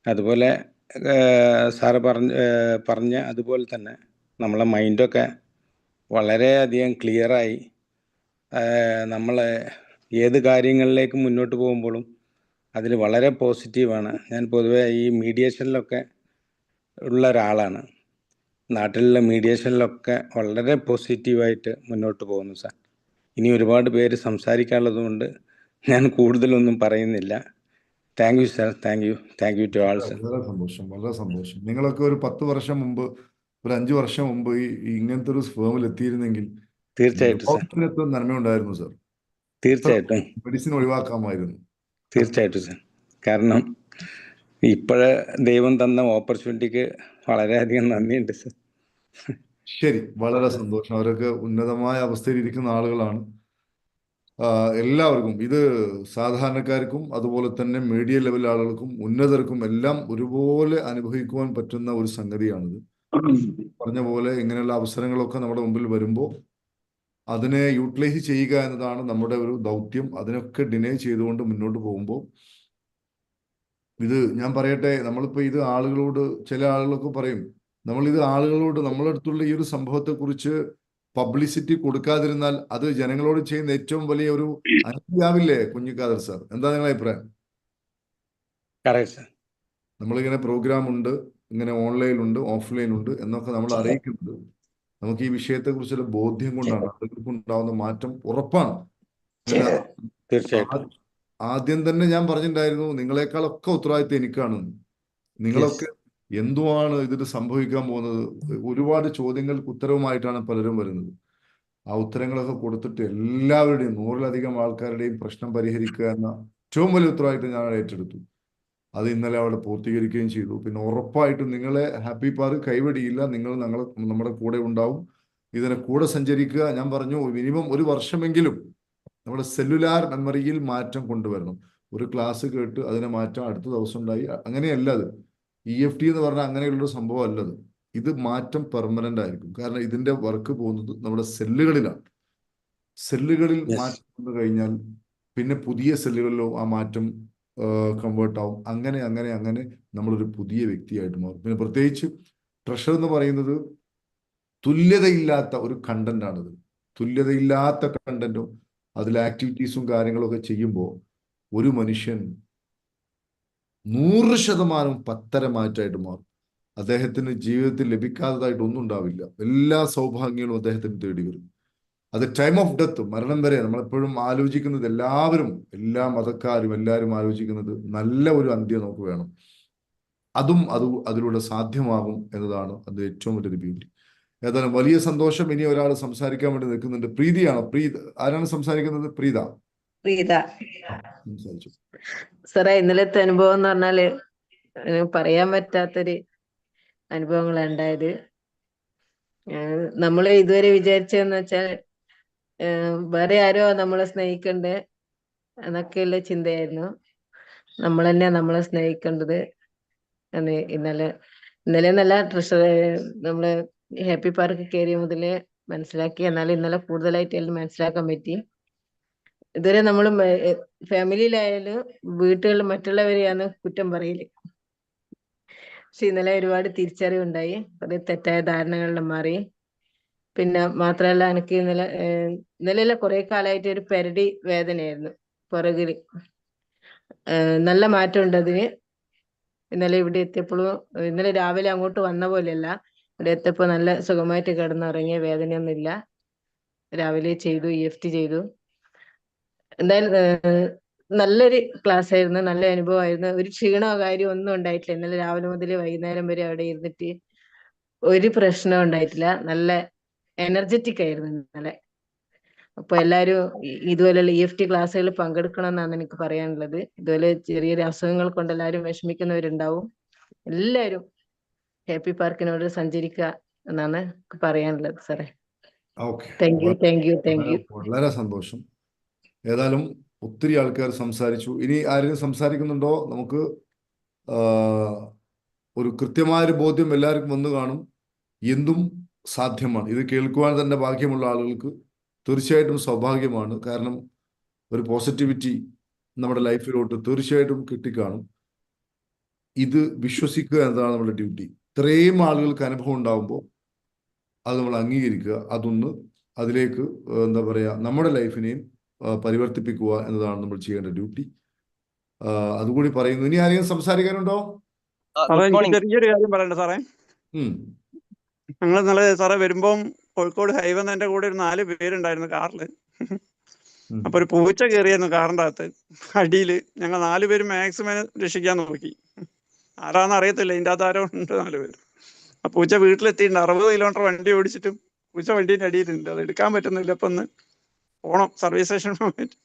അതുപോലെ സാറ് പറഞ്ഞ പറഞ്ഞ അതുപോലെ തന്നെ നമ്മളെ മൈൻഡൊക്കെ വളരെയധികം ക്ലിയറായി നമ്മൾ ഏത് കാര്യങ്ങളിലേക്ക് മുന്നോട്ട് പോകുമ്പോഴും അതിൽ വളരെ പോസിറ്റീവാണ് ഞാൻ പൊതുവെ ഈ മീഡിയേഷനിലൊക്കെ ഉള്ള ഒരാളാണ്. നാട്ടിലുള്ള മീഡിയേഷനിലൊക്കെ വളരെ പോസിറ്റീവായിട്ട് മുന്നോട്ട് പോകുന്നു സാർ ഇനി ഒരുപാട് പേര് സംസാരിക്കാനുള്ളത് കൊണ്ട് ഞാൻ കൂടുതലൊന്നും പറയുന്നില്ല. Thank you sir thank you thank you to all sir വളരെ സന്തോഷം. വളരെ സന്തോഷം. നിങ്ങളൊക്കെ ഒരു പത്ത് വർഷം മുമ്പ് ഒരു അഞ്ചു വർഷം മുമ്പ് ഈ ഇങ്ങനത്തെ ഒരു ഫേമിൽ എത്തിയിരുന്നെങ്കിൽ തീർച്ചയായിട്ടും നന്മയുണ്ടായിരുന്നു സാർ തീർച്ചയായിട്ടും. മെഡിസിൻ ഒഴിവാക്കാമായിരുന്നു. തീർച്ചയായിട്ടും സാർ കാരണം ഇപ്പോഴ ദൈവം തന്ന ഓപ്പർച്യൂണിറ്റിക്ക് വളരെയധികം നന്ദിയുണ്ട് സാർ ശരി വളരെ സന്തോഷം. അവരൊക്കെ ഉന്നതമായ അവസ്ഥയിൽ ഇരിക്കുന്ന ആളുകളാണ്. എല്ലാവർക്കും ഇത് സാധാരണക്കാർക്കും അതുപോലെ തന്നെ മീഡിയ ലെവൽ ആളുകൾക്കും ഉന്നതർക്കും എല്ലാം ഒരുപോലെ അനുഭവിക്കുവാൻ പറ്റുന്ന ഒരു സംഗതിയാണിത്. പറഞ്ഞ പോലെ ഇങ്ങനെയുള്ള അവസരങ്ങളൊക്കെ നമ്മുടെ മുമ്പിൽ വരുമ്പോൾ അതിനെ യൂട്ടിലൈസ് ചെയ്യുക എന്നതാണ് നമ്മുടെ ഒരു ദൗത്യം. അതിനൊക്കെ ഡിനേ ചെയ്തുകൊണ്ട് മുന്നോട്ട് പോകുമ്പോൾ ഇത് ഞാൻ പറയട്ടെ നമ്മളിപ്പോൾ ഇത് ആളുകളോട് ചില ആളുകളൊക്കെ പറയും നമ്മൾ ഇത് ആളുകളോട് നമ്മളെ അടുത്തുള്ള ഈ ഒരു സംഭവത്തെക്കുറിച്ച് പബ്ലിസിറ്റി കൊടുക്കാതിരുന്നാൽ അത് ജനങ്ങളോട് ചെയ്യുന്ന ഏറ്റവും വലിയ ഒരു അനീതിയാവില്ലേ കുഞ്ഞിക്കാദർ സാർ? എന്താ നിങ്ങളുടെ അഭിപ്രായം? നമ്മളിങ്ങനെ പ്രോഗ്രാം ഉണ്ട് ഇങ്ങനെ ഓൺലൈൻ ഉണ്ട് ഓഫ്ലൈൻ ഉണ്ട് എന്നൊക്കെ നമ്മൾ അറിയിക്കുന്നത്. നമുക്ക് ഈ വിഷയത്തെ കുറിച്ചുള്ള ബോധ്യം കൊണ്ടാണ് ആളുകൾക്ക് ഉണ്ടാവുന്ന മാറ്റം ഉറപ്പാണ്. തീർച്ചയായിട്ടും. ആദ്യം തന്നെ ഞാൻ പറഞ്ഞിട്ടുണ്ടായിരുന്നു നിങ്ങളെക്കാളൊക്കെ ഉത്തരവാദിത്വം എനിക്കാണ് നിങ്ങളൊക്കെ എന്തുവാണ് ഇതിൽ സംഭവിക്കാൻ പോകുന്നത്? ഒരുപാട് ചോദ്യങ്ങൾക്ക് ഉത്തരവുമായിട്ടാണ് പലരും വരുന്നത്. ആ ഉത്തരങ്ങളൊക്കെ കൊടുത്തിട്ട് എല്ലാവരുടെയും നൂറിലധികം ആൾക്കാരുടെയും പ്രശ്നം പരിഹരിക്കുക എന്ന ഏറ്റവും വലിയ ഉത്തരവായിട്ട് ഞാൻ ഏറ്റെടുത്തു. അത് ഇന്നലെ അവിടെ പൂർത്തീകരിക്കുകയും ചെയ്തു. പിന്നെ ഉറപ്പായിട്ടും നിങ്ങളെ ഹാപ്പി പാർക്ക് കൈവടിയില്ല. നിങ്ങൾ ഞങ്ങൾ നമ്മുടെ കൂടെ ഉണ്ടാവും. ഇതിനെ കൂടെ സഞ്ചരിക്കുക. ഞാൻ പറഞ്ഞു മിനിമം ഒരു വർഷമെങ്കിലും നമ്മുടെ സെല്ലുലാർ മെമ്മറിയിൽ മാറ്റം കൊണ്ടുവരണം. ഒരു ക്ലാസ് കേട്ട് അതിനെ മാറ്റം അടുത്ത ദിവസം ഉണ്ടായി. അങ്ങനെയല്ല അത്. ഇ എഫ് ടി എന്ന് പറഞ്ഞാൽ അങ്ങനെയുള്ളൊരു സംഭവം അല്ലത്. ഇത് മാറ്റം പെർമനന്റ് ആയിരിക്കും. കാരണം ഇതിന്റെ വർക്ക് പോകുന്നത് നമ്മുടെ സെല്ലുകളിലാണ് സെല്ലുകളിൽ മാറ്റം വന്നു കഴിഞ്ഞാൽ പിന്നെ പുതിയ സെല്ലുകളിലോ ആ മാറ്റം കൺവേർട്ട് ആവും. അങ്ങനെ അങ്ങനെ അങ്ങനെ നമ്മളൊരു പുതിയ വ്യക്തിയായിട്ട് മാറും. പിന്നെ പ്രത്യേകിച്ച് ട്രഷർ എന്ന് പറയുന്നത് തുല്യതയില്ലാത്ത ഒരു കണ്ടന്റ് ആണിത്. തുല്യതയില്ലാത്ത കണ്ടന്റും അതിൽ ആക്ടിവിറ്റീസും കാര്യങ്ങളൊക്കെ ചെയ്യുമ്പോൾ ഒരു മനുഷ്യൻ നൂറ് ശതമാനം പത്തരമാറ്റായിട്ട് മാറും. അദ്ദേഹത്തിന് ജീവിതത്തിൽ ലഭിക്കാത്തതായിട്ട് ഒന്നും ഉണ്ടാവില്ല. എല്ലാ സൗഭാഗ്യങ്ങളും അദ്ദേഹത്തിന് തേടി വരും. അത് ടൈം ഓഫ് ഡെത്ത് മരണം വരെ നമ്മളെപ്പോഴും ആലോചിക്കുന്നത് എല്ലാവരും എല്ലാ മതക്കാരും എല്ലാവരും ആലോചിക്കുന്നത് നല്ല ഒരു അന്ത്യം നമുക്ക് വേണം. അതും അത് അതിലൂടെ സാധ്യമാകും എന്നതാണ് അത് ഏറ്റവും വലിയൊരു ബ്യൂട്ടി ഏതായാലും വലിയ സന്തോഷം ഇനി ഒരാൾ സംസാരിക്കാൻ വേണ്ടി നിൽക്കുന്നുണ്ട്. പ്രീതിയാണ്? പ്രീത് ആരാണ് സംസാരിക്കുന്നത്? പ്രീത. പ്രീത. സാറേ ഇന്നലത്തെ അനുഭവം എന്ന് പറഞ്ഞാൽ പറയാൻ പറ്റാത്തൊരു അനുഭവങ്ങളാണ് ഉണ്ടായത്. നമ്മൾ ഇതുവരെ വിചാരിച്ചതെന്ന് വെച്ചാൽ വേറെ ആരോ നമ്മളെ സ്നേഹിക്കണ്ടേ എന്നൊക്കെയുള്ള ചിന്തയായിരുന്നു. നമ്മൾ തന്നെ നമ്മളെ സ്നേഹിക്കേണ്ടത് എന്ന് ഇന്നലെ ഇന്നലെ നല്ല ട്രഷർ നമ്മൾ ഹാപ്പി പാർക്ക് കയറിയ മുതലേ മനസ്സിലാക്കി എന്നാൽ ഇന്നലെ കൂടുതലായിട്ട് എല്ലാം മനസ്സിലാക്കാൻ പറ്റി. ഇതുവരെ നമ്മൾ ഫാമിലിയിലായാലും വീട്ടുകളിൽ മറ്റുള്ളവരെയാണ് കുറ്റം പറയൽ. പക്ഷെ ഇന്നലെ ഒരുപാട് തിരിച്ചറിവുണ്ടായി. കുറെ തെറ്റായ ധാരണകളിലും മാറി. പിന്നെ മാത്രമല്ല എനിക്ക് ഇന്നലെ ഇന്നലെയല്ല കുറെ കാലമായിട്ട് ഒരു പെരടി വേദനയായിരുന്നു പുറകിൽ. ഏഹ് നല്ല മാറ്റമുണ്ട് അതിന്. ഇന്നലെ ഇവിടെ എത്തിയപ്പോഴും ഇന്നലെ രാവിലെ അങ്ങോട്ട് വന്ന പോലെയല്ല. ഇവിടെ എത്തിയപ്പോൾ നല്ല സുഖമായിട്ട് കിടന്നുറങ്ങിയ വേദനയൊന്നുമില്ല. രാവിലെ ചെയ്തു ഇ എഫ് ടി ചെയ്തു. എന്തായാലും നല്ലൊരു ക്ലാസ് ആയിരുന്നു നല്ല അനുഭവമായിരുന്നു. ഒരു ക്ഷീണമോ കാര്യമോ ഒന്നും ഉണ്ടായിട്ടില്ല. ഇന്നലെ രാവിലെ മുതൽ വൈകുന്നേരം വരെ അവിടെ ഇരുന്നിട്ട് ഒരു പ്രശ്നവും ഉണ്ടായിട്ടില്ല. നല്ല എനർജറ്റിക് ആയിരുന്നു ഇന്നലെ. അപ്പൊ എല്ലാരും ഇതുപോലെയുള്ള ഇ എഫ് ടി ക്ലാസ്സുകളിൽ പങ്കെടുക്കണം എന്നാണ് എനിക്ക് പറയാനുള്ളത്. ഇതുപോലെ ചെറിയ ചെറിയ അസുഖങ്ങൾ കൊണ്ട് എല്ലാവരും വിഷമിക്കുന്നവരുണ്ടാവും. എല്ലാരും ഹാപ്പി പാർക്കിനോട് സഞ്ചരിക്കുക എന്നാണ് പറയാനുള്ളത് സാറേ. Thank you thank you thank you വളരെ സന്തോഷം. ഏതായാലും ഒത്തിരി ആൾക്കാർ സംസാരിച്ചു. ഇനി ആരെങ്കിലും സംസാരിക്കുന്നുണ്ടോ? നമുക്ക് ഒരു കൃത്യമായൊരു ബോധ്യം എല്ലാവർക്കും വന്നു കാണും. എന്തും സാധ്യമാണ്. ഇത് കേൾക്കുവാൻ തന്നെ ഭാഗ്യമുള്ള ആളുകൾക്ക് തീർച്ചയായിട്ടും സൗഭാഗ്യമാണ്. കാരണം ഒരു പോസിറ്റിവിറ്റി നമ്മുടെ ലൈഫിലോട്ട് തീർച്ചയായിട്ടും കിട്ടിക്കാണും. ഇത് വിശ്വസിക്കുക എന്നതാണ് നമ്മുടെ ഡ്യൂട്ടി. ഇത്രയും ആളുകൾക്ക് അനുഭവം ഉണ്ടാകുമ്പോൾ അത് നമ്മൾ അംഗീകരിക്കുക. അതൊന്ന് അതിലേക്ക് എന്താ പറയുക നമ്മുടെ ലൈഫിനെയും പരിവർത്തിപ്പിക്കുക എന്നതാണ് നമ്മൾ ചെയ്യേണ്ട ഡ്യൂട്ടി. അതുകൂടി പറയുന്നു. ഇനി ആരെങ്കിലും സംസാരിക്കാനുണ്ടോ? ചെറിയൊരു കാര്യം പറയണ്ട സാറേ. ഞങ്ങൾ ഇന്നലെ സാറേ വരുമ്പം കോഴിക്കോട് ഹൈവേ എന്റെ കൂടെ ഒരു നാല് പേരുണ്ടായിരുന്നു കാറിൽ. അപ്പൊ ഒരു പൂച്ച കയറിയായിരുന്നു കാറിന്റെ അകത്ത്. അടിയിൽ ഞങ്ങൾ നാല് പേര് മാക്സിമം രക്ഷിക്കാൻ നോക്കി. ആരാന്ന് അറിയത്തില്ല. ഇതിന്റെ അകത്ത് ആരോ ഉണ്ട് നാല് പേര്. ആ പൂച്ച വീട്ടിലെത്തിയിട്ടുണ്ട്. അറുപത് കിലോമീറ്റർ വണ്ടി ഓടിച്ചിട്ടും പൂച്ച വണ്ടീന്റെ അടിയിലുണ്ട്. അത് എടുക്കാൻ പറ്റുന്നില്ല അപ്പൊ ഒന്ന് പോണം സർവീസ് സ്റ്റേഷൻ പോയിട്ട്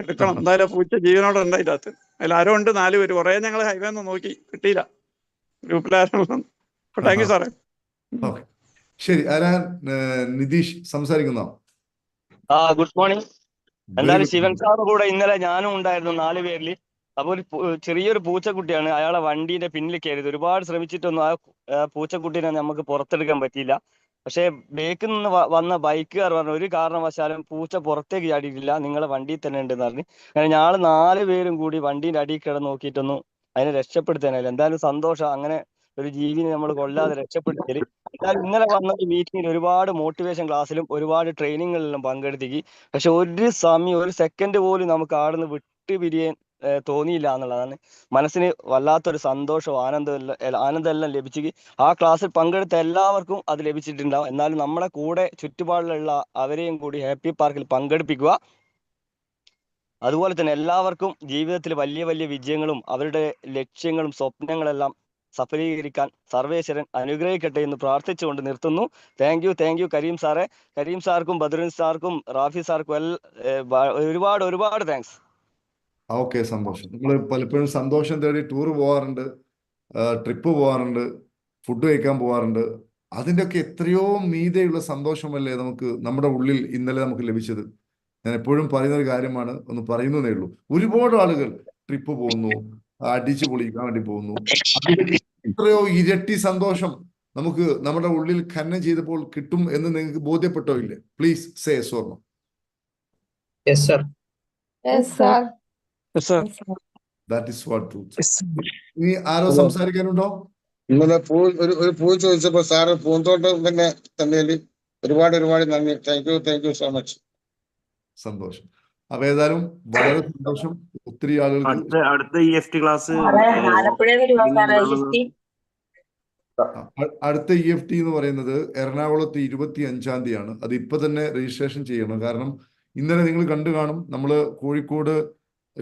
എടുക്കണം. എന്തായാലും പൂച്ച ജീവനോടെ ഉണ്ട് അതിന്റെ അകത്ത് അതിൽ ആരോ ഉണ്ട് നാല് പേര്. കുറേ ഞങ്ങൾ ഹൈവേ ഒന്ന് നോക്കി കിട്ടിയില്ല. ഗ്രൂപ്പിൽ ആരോ താങ്ക് യു സാറേ ശരി നിതീഷ് സംസാരിക്കുന്നോ? ആ ഗുഡ് മോർണിംഗ് എന്തായാലും ശിവൻ morning. സാറ് കൂടെ ഇന്നലെ ഞാനും ഉണ്ടായിരുന്നു നാല് പേരിൽ അപ്പൊ ഒരു ചെറിയൊരു പൂച്ചക്കുട്ടിയാണ്. അയാളെ വണ്ടീന്റെ പിന്നിൽ കയറിയത്. ഒരുപാട് ശ്രമിച്ചിട്ടൊന്നും ആ ആ പൂച്ചക്കുട്ടീനെ നമുക്ക് പുറത്തെടുക്കാൻ പറ്റിയില്ല. പക്ഷേ ബേക്കിൽ നിന്ന് വന്ന ബൈക്കുകാർ പറഞ്ഞു ഒരു കാരണവശാലും പൂച്ച പുറത്തേക്ക് ചാടിയിട്ടില്ല നിങ്ങളെ വണ്ടിയിൽ തന്നെ ഉണ്ടെന്ന് പറഞ്ഞു. അങ്ങനെ ഞങ്ങൾ നാല് പേരും കൂടി വണ്ടീന്റെ അടിയിൽ കിടന്ന് നോക്കിയിട്ടൊന്നും അതിനെ രക്ഷപ്പെടുത്താനായില്ല. എന്തായാലും സന്തോഷം. അങ്ങനെ ഒരു ജീവിനെ നമ്മൾ കൊല്ലാതെ രക്ഷപ്പെടുത്തിയത് എന്തായാലും ഇന്നലെ വന്ന മീറ്റിംഗിൽ ഒരുപാട് മോട്ടിവേഷൻ ക്ലാസ്സിലും ഒരുപാട് ട്രെയിനിങ്ങുകളിലും പങ്കെടുത്തിക്ക് പക്ഷെ ഒരു സമയം ഒരു സെക്കൻഡ് പോലും നമുക്ക് ആടുന്ന് വിട്ട് പിരിയാൻ ഏഹ് തോന്നിയില്ല എന്നുള്ളതാണ്. മനസ്സിന് വല്ലാത്തൊരു സന്തോഷവും ആനന്ദവും ആനന്ദം എല്ലാം ലഭിച്ചു ആ ക്ലാസ്സിൽ പങ്കെടുത്ത എല്ലാവർക്കും അത് ലഭിച്ചിട്ടുണ്ടാവും. എന്നാലും നമ്മളെ കൂടെ ചുറ്റുപാടിലുള്ള അവരെയും കൂടി ഹാപ്പി പാർക്കിൽ പങ്കെടുപ്പിക്കുക. അതുപോലെ തന്നെ എല്ലാവർക്കും ജീവിതത്തിൽ വലിയ വലിയ വിജയങ്ങളും അവരുടെ ലക്ഷ്യങ്ങളും സ്വപ്നങ്ങളെല്ലാം സഫലീകരിക്കാൻ സർവേശ്വരൻ അനുഗ്രഹിക്കട്ടെ എന്ന് പ്രാർത്ഥിച്ചുകൊണ്ട് നിർത്തുന്നു. Thank you thank you Karim സാറേ. കരീം സാർക്കും ബദ്രുൻ സാർക്കും റാഫി സാർക്കും എല്ലാ ഒരുപാട് ഒരുപാട് താങ്ക്സ് ഓക്കെ സന്തോഷം. നമ്മൾ പലപ്പോഴും സന്തോഷം തേടി ടൂർ പോകാറുണ്ട് ട്രിപ്പ് പോകാറുണ്ട് ഫുഡ് കഴിക്കാൻ പോകാറുണ്ട് അതിന്റെയൊക്കെ എത്രയോ മീതെയുള്ള സന്തോഷമല്ലേ നമുക്ക് നമ്മുടെ ഉള്ളിൽ ഇന്നലെ നമുക്ക് ലഭിച്ചത്. ഞാൻ എപ്പോഴും പറയുന്ന ഒരു കാര്യമാണ് ഒന്ന് പറയുന്നതേ ഉള്ളൂ. ഒരുപാട് ആളുകൾ ട്രിപ്പ് പോകുന്നു അടിച്ചു പൊളിക്കാൻ വേണ്ടി പോകുന്നു. എത്രയോ ഇരട്ടി സന്തോഷം നമുക്ക് നമ്മുടെ ഉള്ളിൽ ഖനനം ചെയ്തപ്പോൾ കിട്ടും എന്ന് നിങ്ങൾക്ക് ബോധ്യപ്പെട്ടോ ഇല്ലേ? പ്ലീസ് സേ സ്വർണം ദാറ്റ് ഇസ് വാട്ട് ട്രൂത്ത് ഇനി ആരോ സംസാരിക്കാനുണ്ടോ? ഇന്നലെ പൂ ഒരു ഒരു പൂ ചോദിച്ചപ്പോ സാറ് പൂന്തോട്ടം തന്നെ തന്നതിൽ ഒരുപാട് ഒരുപാട് നന്ദി. Thank you thank you so much സന്തോഷം. അപ്പൊ ഏതായാലും വളരെ സന്തോഷം. ഒത്തിരി ആളുകൾ അടുത്ത ഇ എഫ് ടി ക്ലാസ് അടുത്ത ഇ എഫ് ടി എന്ന് പറയുന്നത് എറണാകുളത്ത് ഇരുപത്തി അഞ്ചാം തീയതിയാണ്. അത് ഇപ്പൊ തന്നെ രജിസ്ട്രേഷൻ ചെയ്യണം. കാരണം ഇന്നലെ നിങ്ങൾ കണ്ടു കാണും. നമ്മൾ കോഴിക്കോട്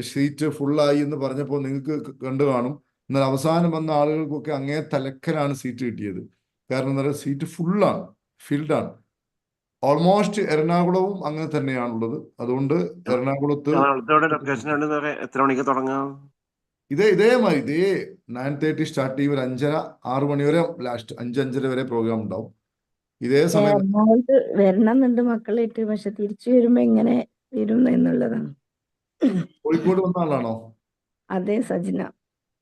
സീറ്റ് ഫുള്ളായി എന്ന് പറഞ്ഞപ്പോൾ നിങ്ങൾക്ക് കണ്ടു കാണും. എന്നാൽ അവസാനം വന്ന ആളുകൾക്കൊക്കെ അങ്ങേ തലക്കലാണ് സീറ്റ് കിട്ടിയത്. കാരണം എന്താ പറയുക സീറ്റ് ഫുള്ളാണ് ഫിൽഡാണ്. ഓൾമോസ്റ്റ് എറണാകുളവും അങ്ങനെ തന്നെയാണുള്ളത്. അതുകൊണ്ട് എറണാകുളത്ത് എത്ര മണിക്ക് തുടങ്ങാം? ഇതേ ഇതേമാതിരി ഇതേ നയൻ തേർട്ടി സ്റ്റാർട്ട് ചെയ്യും. ഒരു അഞ്ചര ആറു മണി വരെ ലാസ്റ്റ് അഞ്ച് അഞ്ചര വരെ പ്രോഗ്രാം ഉണ്ടാവും. ഇതേ സമയം വരണം എന്നുണ്ട് മക്കളായിട്ട് പക്ഷെ തിരിച്ചു വരുമ്പോ എങ്ങനെ വരും എന്നുള്ളതാണ്. കോഴിക്കോട് വന്ന ആളാണോ? അതെ സജിന.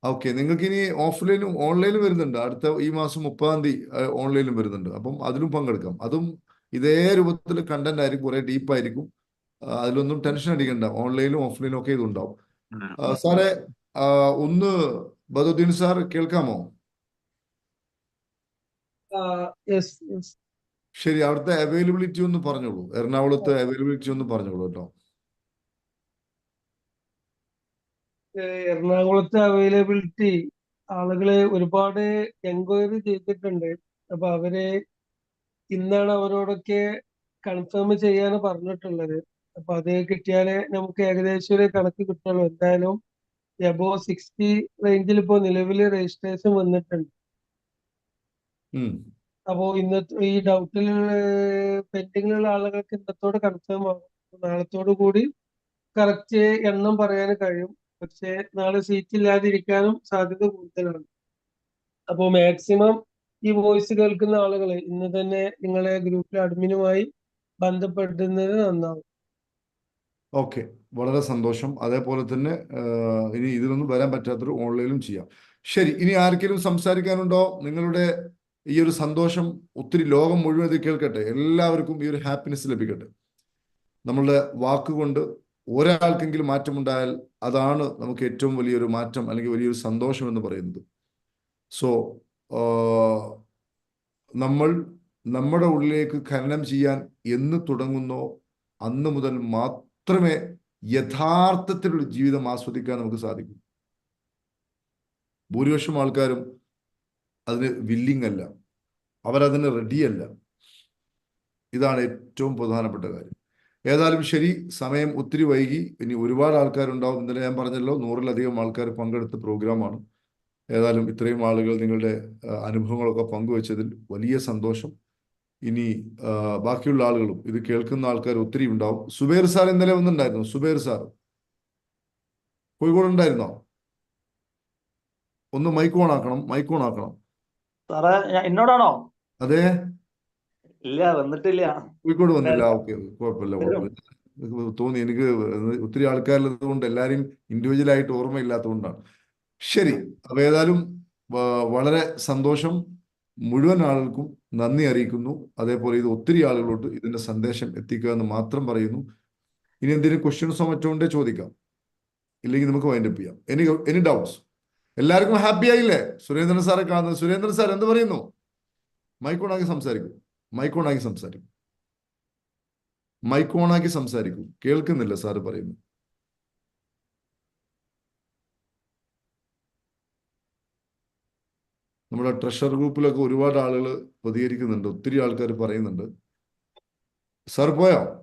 ഓക്കെ നിങ്ങൾക്ക് ഇനി ഓഫ്ലൈനും ഓൺലൈനും വരുന്നുണ്ട്. അടുത്ത ഈ മാസം മുപ്പതാം തീയതി ഓൺലൈനും വരുന്നുണ്ട്. അപ്പം അതിലും പങ്കെടുക്കാം. അതും ഇതേ രൂപത്തിൽ കണ്ടന്റ് ആയിരിക്കും കുറെ ഡീപ്പ് ആയിരിക്കും. അതിലൊന്നും ടെൻഷൻ അടിക്കണ്ട. ഓൺലൈനും ഓഫ്ലൈനും ഒക്കെ ഇതുണ്ടാവും. സാറേ ഒന്ന് ബദുദ്ദീൻ സാർ കേൾക്കാമോ? ശരി അവിടുത്തെ അവൈലബിലിറ്റി ഒന്ന് പറഞ്ഞോളൂ. എറണാകുളത്തെ അവൈലബിലിറ്റി ഒന്ന് പറഞ്ഞോളൂ കേട്ടോ. എറണാകുളത്തെ അവൈലബിലിറ്റി ആളുകളെ ഒരുപാട് എൻക്വയറി ചെയ്തിട്ടുണ്ട്. അപ്പൊ അവർ ഇന്നാണ് അവരോടൊക്കെ കൺഫേം ചെയ്യാന്ന് പറഞ്ഞിട്ടുള്ളത്. അപ്പൊ അത് കിട്ടിയാലേ നമുക്ക് ഏകദേശം ഒരു കണക്ക് കിട്ടുള്ളൂ. എന്തായാലും എബോ സിക്സ്റ്റി റേഞ്ചിൽ ഇപ്പോ നിലവിൽ രജിസ്ട്രേഷൻ വന്നിട്ടുണ്ട്. അപ്പോ ഇന്നത്തെ ഈ ഡൗട്ടിൽ പെൻഡിങ്ങിലുള്ള ആളുകൾക്ക് ഇന്നത്തോടെ കൺഫേം ആകും നാളത്തോടു കൂടി കറക്റ്റ് എണ്ണം പറയാൻ കഴിയും. പക്ഷേ നാളെ സീറ്റ് ഇല്ലാതിരിക്കാനും സാധ്യത കൂടുതലാണ്. അപ്പോൾ മാക്സിമം ഈ വോയിസ് കേൾക്കുന്ന ആളുകൾ ഇന്ന് തന്നെ നിങ്ങളെ ഗ്രൂപ്പിലെ അഡ്മിനുമായി ബന്ധപ്പെടുന്നത് നന്നാവും. ഓക്കെ വളരെ സന്തോഷം. അതേപോലെ തന്നെ ഇനി ഇതിലൊന്നും വരാൻ പറ്റാത്തൊരു ഓൺലൈനിലും ചെയ്യാം. ശരി. ഇനി ആർക്കെങ്കിലും സംസാരിക്കാനുണ്ടോ? നിങ്ങളുടെ ഈ ഒരു സന്തോഷം ഒത്തിരി ലോകം മുഴുവൻ ഇത് കേൾക്കട്ടെ. എല്ലാവർക്കും ഈ ഒരു ഹാപ്പിനെസ് ലഭിക്കട്ടെ. നമ്മളുടെ വാക്കുകൊണ്ട് ഒരാൾക്കെങ്കിലും മാറ്റമുണ്ടായാൽ അതാണ് നമുക്ക് ഏറ്റവും വലിയൊരു മാറ്റം അല്ലെങ്കിൽ വലിയൊരു സന്തോഷം എന്ന് പറയുന്നത്. സോ നമ്മൾ നമ്മുടെ ഉള്ളിലേക്ക് ഖനനം ചെയ്യാൻ എന്ന് തുടങ്ങുന്നോ അന്ന് മുതൽ മാത്രമേ യഥാർത്ഥത്തിലുള്ള ജീവിതം ആസ്വദിക്കാൻ നമുക്ക് സാധിക്കൂ. ഭൂരിപക്ഷം ആൾക്കാരും അതിന് വില്ലിങ് അല്ല. അവരതിന് റെഡിയല്ല ഇതാണ് ഏറ്റവും പ്രധാനപ്പെട്ട കാര്യം. ഏതായാലും ശരി സമയം ഒത്തിരി വൈകി. ഇനി ഒരുപാട് ആൾക്കാരുണ്ടാവും ഇന്നലെ ഞാൻ പറഞ്ഞല്ലോ. നൂറിലധികം ആൾക്കാർ പങ്കെടുത്ത പ്രോഗ്രാമാണ്. ഏതായാലും ഇത്രയും ആളുകൾ നിങ്ങളുടെ അനുഭവങ്ങളൊക്കെ പങ്കുവച്ചതിൽ വലിയ സന്തോഷം. ഇനി ബാക്കിയുള്ള ആളുകളും ഇത് കേൾക്കുന്ന ആൾക്കാർ ഒത്തിരി ഉണ്ടാവും. സുബേർ സാർ ഇന്നലെ വന്നിട്ടുണ്ടായിരുന്നു? സുബേർ സാർ. കോഴിക്കോട് ഉണ്ടായിരുന്നോ? ഒന്ന് മൈക്ക് ഓൺ ആക്കണം മൈക്ക് ഓൺ ആക്കണം. സാറേ എന്നോടാണോ? അതെ. ഇല്ല വന്നിട്ടില്ല. കോഴിക്കോട് വന്നില്ല. ഓക്കെ കുഴപ്പമില്ല തോന്നി എനിക്ക് ഒത്തിരി ആൾക്കാരുള്ളത് കൊണ്ട് എല്ലാരെയും ഇൻഡിവിജ്വൽ ആയിട്ട് ഓർമ്മയില്ലാത്തതുകൊണ്ടാണ്. ശരി അപ്പൊ ഏതായാലും വളരെ സന്തോഷം. മുഴുവൻ ആളുകൾക്കും നന്ദി അറിയിക്കുന്നു. അതേപോലെ ഇത് ഒത്തിരി ആളുകളോട് ഇതിന്റെ സന്ദേശം എത്തിക്കുക എന്ന് മാത്രം പറയുന്നു. ഇനി എന്തെങ്കിലും ക്വസ്റ്റ്യൻസോ മറ്റോ ഉണ്ടേ ചോദിക്കാം. ഇല്ലെങ്കിൽ നമുക്ക് വൈൻഡ് അപ്പ് ചെയ്യാം. എനി എനി ഡൗട്ട്സ് എല്ലാവർക്കും ഹാപ്പി ആയില്ലേ? സുരേന്ദ്രൻ സാറെ കാണുന്നത്. സുരേന്ദ്രൻ സാർ എന്ത് പറയുന്നു? മൈക്കോണാക്കി സംസാരിക്കും. മൈക്കോണാക്കി സംസാരിക്കും. മൈക്കോണാക്കി സംസാരിക്കും. കേൾക്കുന്നില്ല സാറ് പറയുന്നു നമ്മുടെ ട്രഷർ ഗ്രൂപ്പിലൊക്കെ ഒരുപാട് ആളുകൾ പ്രതികരിക്കുന്നുണ്ട്. ഒത്തിരി ആൾക്കാർ പറയുന്നുണ്ട്. സാർ പോയോ?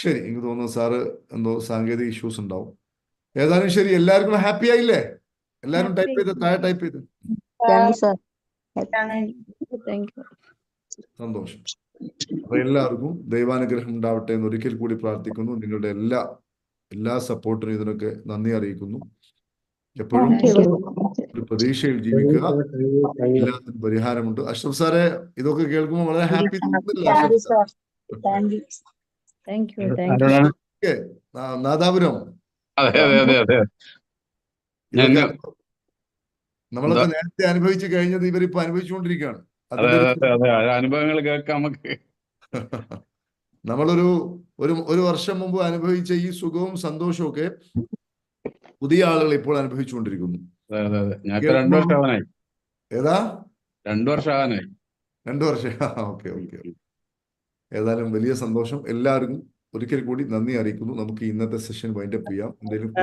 ശരി എനിക്ക് തോന്നുന്നു സാറ് എന്തോ സാങ്കേതിക ഇഷ്യൂസ് ഉണ്ടാവും. ഏതായാലും ശരി എല്ലാവർക്കും ഹാപ്പി ആയില്ലേ? എല്ലാരും ടൈപ്പ് ചെയ്ത് താഴെ ടൈപ്പ് ചെയ്ത്. സന്തോഷം. അപ്പൊ എല്ലാവർക്കും ദൈവാനുഗ്രഹം ഉണ്ടാവട്ടെ എന്ന് ഒരിക്കൽ കൂടി പ്രാർത്ഥിക്കുന്നു. നിങ്ങളുടെ എല്ലാ എല്ലാ സപ്പോർട്ടിനും ഇതിനൊക്കെ നന്ദി അറിയിക്കുന്നു. എപ്പോഴും ഒരു പ്രതീക്ഷയിൽ ജീവിക്കുക. എല്ലാത്തിനും പരിഹാരമുണ്ട്. അഷ്റഫ് സാറെ ഇതൊക്കെ കേൾക്കുമ്പോൾ വളരെ ഹാപ്പി തോന്നുന്നില്ല താങ്ക് യു താങ്ക് ആരോടാണ് നാദാപുരം. അതെ അതെ അതെ അതെ. ഞാൻ ഇതൊക്കെ നമ്മളൊക്കെ നേരത്തെ അനുഭവിച്ചു കഴിഞ്ഞത് ഇവരിപ്പോ അനുഭവിച്ചുകൊണ്ടിരിക്കുകയാണ്. അതെ അതിന്റെ ഒരു അതെ അതെ അതെ. അനുഭവങ്ങൾ കേൾക്കാം നമുക്ക്. *laughs* നമ്മളൊരു ഒരു ഒരു വർഷം മുമ്പ് അനുഭവിച്ച ഈ സുഖവും സന്തോഷവും ഒക്കെ പുതിയ ആളുകൾ ഇപ്പോൾ അനുഭവിച്ചുകൊണ്ടിരിക്കുന്നു. അതെ അതെ അതെ. ഞങ്ങൾക്ക് രണ്ടു വർഷം *laughs* ആവാനായി ഏതാ? രണ്ടു വർഷം ആവാനായി രണ്ടു വർഷം. Okay okay. ഏതായാലും വലിയ സന്തോഷം. എല്ലാവർക്കും ഒരിക്കൽ കൂടി നന്ദി അറിയിക്കുന്നു. നമുക്ക് ഇന്നത്തെ സെഷൻ വൈൻഡപ്പ് ചെയ്യാം. എന്തെങ്കിലും